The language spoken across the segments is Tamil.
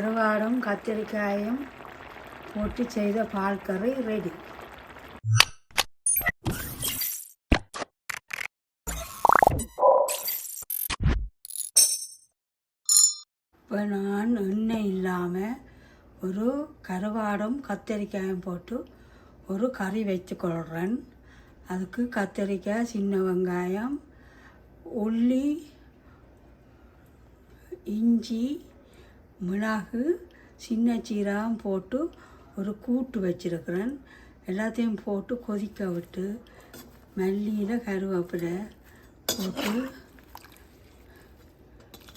கருவாடும் கத்திரிக்காயும் போட்டு செய்த பால் கறி ரெடி இப்போ நான் எண்ணெய் இல்லாமல் ஒரு கருவாடும் கத்திரிக்காயும் போட்டு ஒரு கறி வச்சுக்கொள்கிறேன் அதுக்கு கத்திரிக்காய் சின்ன வெங்காயம் உள்ளி இஞ்சி மிளகு சின்ன சீரகம் போட்டு ஒரு கூட்டு வச்சுருக்கிறேன். எல்லாத்தையும் போட்டு கொதிக்க விட்டு மல்லியில் கருவேப்பிலை போட்டு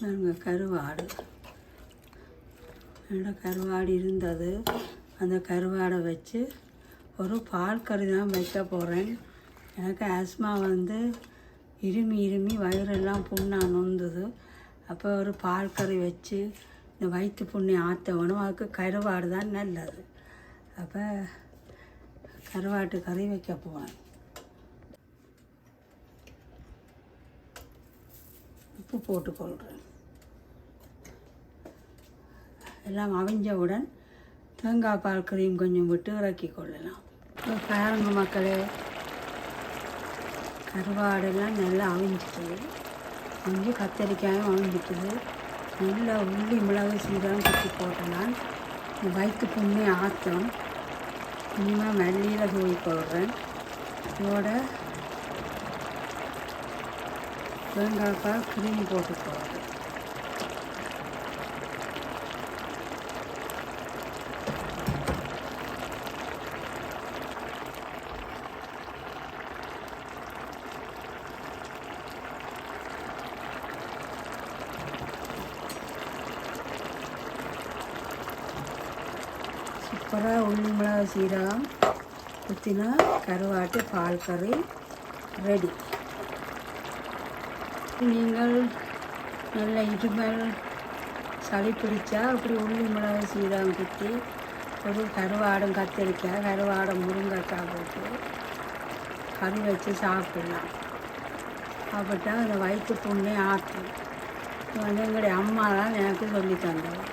நாங்கள் கருவாடு. நல்லா கருவாடு இருந்தது. அந்த கருவாடை வச்சு ஒரு பால் கறி தான் வைக்க போகிறேன் எனக்கு ஆஸ்மா வந்து இருமி இருமி வயிறெல்லாம் புண்ணாக நொந்தது. அப்போ ஒரு பால் கறி வச்சு இந்த வயிற்று புண்ணை ஆற்றவணும் அதுக்கு கருவாடு தான் நல்லது. அப்போ கருவாட்டு கறி வைக்க போவேன் உப்பு போட்டுக்கொள்கிறேன் எல்லாம் அவிஞ்சவுடன் தேங்காய் பால் கிரீம் கொஞ்சம் விட்டு இறக்கி கொள்ளலாம். இப்போ பாருங்க மக்களே கருவாடெல்லாம் நல்லா அவிஞ்சிட்டுது கொஞ்சம் கத்தரிக்காயும் அவிஞ்சிட்டுது நல்லா உள்ளி மிளகு சீரகம் குத்தி போட்டனால் வயிற்று புண்ணி ஆற்றும் இனிமேல் மல்லியில் தூவி போடுறேன். இதோட தேங்காய்க்காய் கிரீம் போட்டு போடுறேன். அப்புறம் உள்ளி மிளகு சீரகம் குத்தினா கருவாட்டு பால் கறி ரெடி. நீங்கள் நல்ல இருமல் சளி பிடிச்சா அப்படி உள்ளி மிளகு சீரகம் குத்தி ஒரு கருவாடும் கத்திரிக்காய் கருவாடும் முருங்கைக்காய் போட்டு கறி வச்சு சாப்பிடலாம். சாப்பிட்டா அந்த வயிற்று புண்ணே ஆற்றும் வந்து எங்களுடைய அம்மா தான் எனக்கு சொல்லி தந்தது